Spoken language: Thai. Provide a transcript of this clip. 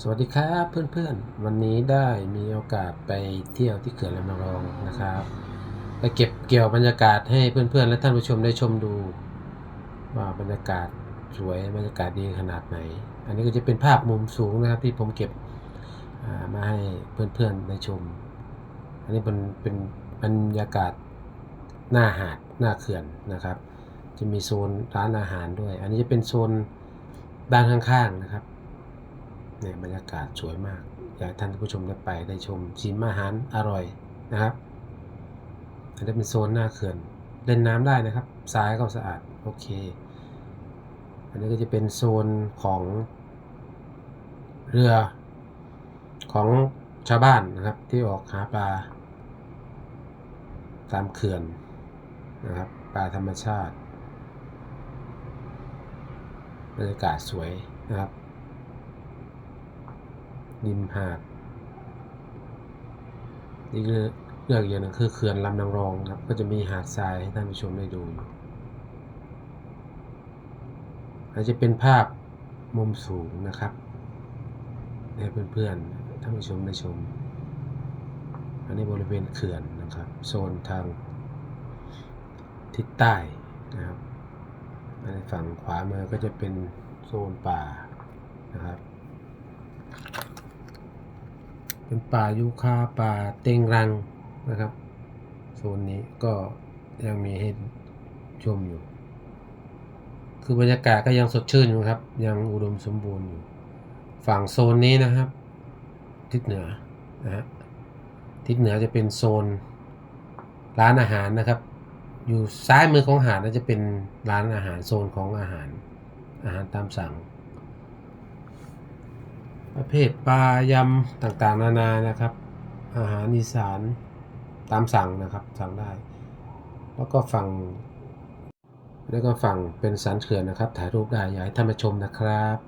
สวัสดีครับเพื่อนๆ วันนี้ได้มีโอกาสไปเที่ยวที่เขื่อนลำนองนะครับไปเก็บเกี่ยวบรรยากาศให้เพื่อนๆ และท่านผู้ชมได้ชมดู ว่าบรรยากาศสวยบรรยากาศดีขนาดไหน อันนี้ก็จะเป็นภาพมุมสูงนะครับที่ผมเก็บามาให้เพื่อนๆได้ชม อันนี้เป็นเป็นบรรยากาศหน้าหาดหน้าเขื่อนนะครับ จะมีโซนร้านอาหารด้วย อันนี้จะเป็นโซนด้านข้างๆนะครับ เนี่ยบรรยากาศสวยมาก อยากท่านผู้ชมได้ไปได้ชมชิมอาหารอร่อยนะครับอันนี้เป็นโซนหน้าเขื่อนเล่นน้ำได้นะครับทรายก็สะอาดโอเค อันนี้ก็จะเป็นโซนของเรือของชาวบ้านนะครับ ที่ออกหาปลาตามเขื่อนนะครับปลาธรรมชาติบรรยากาศสวยนะครับ ริมหาดนี่คือเลือกอย่างหนึงคือเขื่อนลำนางรองครับ ก็จะมีหาดทรายให้ท่านผู้ชมได้ดูอยู่อาจจะเป็นภาพมุมสูงนะครับให้เพื่อนๆท่านผู้ชมได้ชม อันนี้บริเวณเขื่อนนะครับ โซนทางทิศใต้นะครับอันฝั่งขวามือก็จะเป็นโซนป่านะครับ เป็นป่ายูคาป่าเต็งรังนะครับโซนนี้ก็ยังมีให้ชมอยู่ คือบรรยากาศก็ยังสดชื่นอยู่ครับ ยังอุดมสมบูรณ์อยู่ ฝั่งโซนนี้นะครับ ทิศเหนือนะฮะทิศเหนือจะเป็นโซนร้านอาหารนะครับ อยู่ซ้ายมือของหาดน่าจะเป็นร้านอาหารโซนของอาหาร อาหารตามสั่ง ประเภทปลายำต่างๆ นานานะครับ อาหารอีสานตามสั่งนะครับสั่งได้ แล้วก็ฝั่งแล้วก็ฝั่งเป็นสันเขื่อนนะครับ ถ่ายรูปได้อยากให้ท่านมาชมนะครับ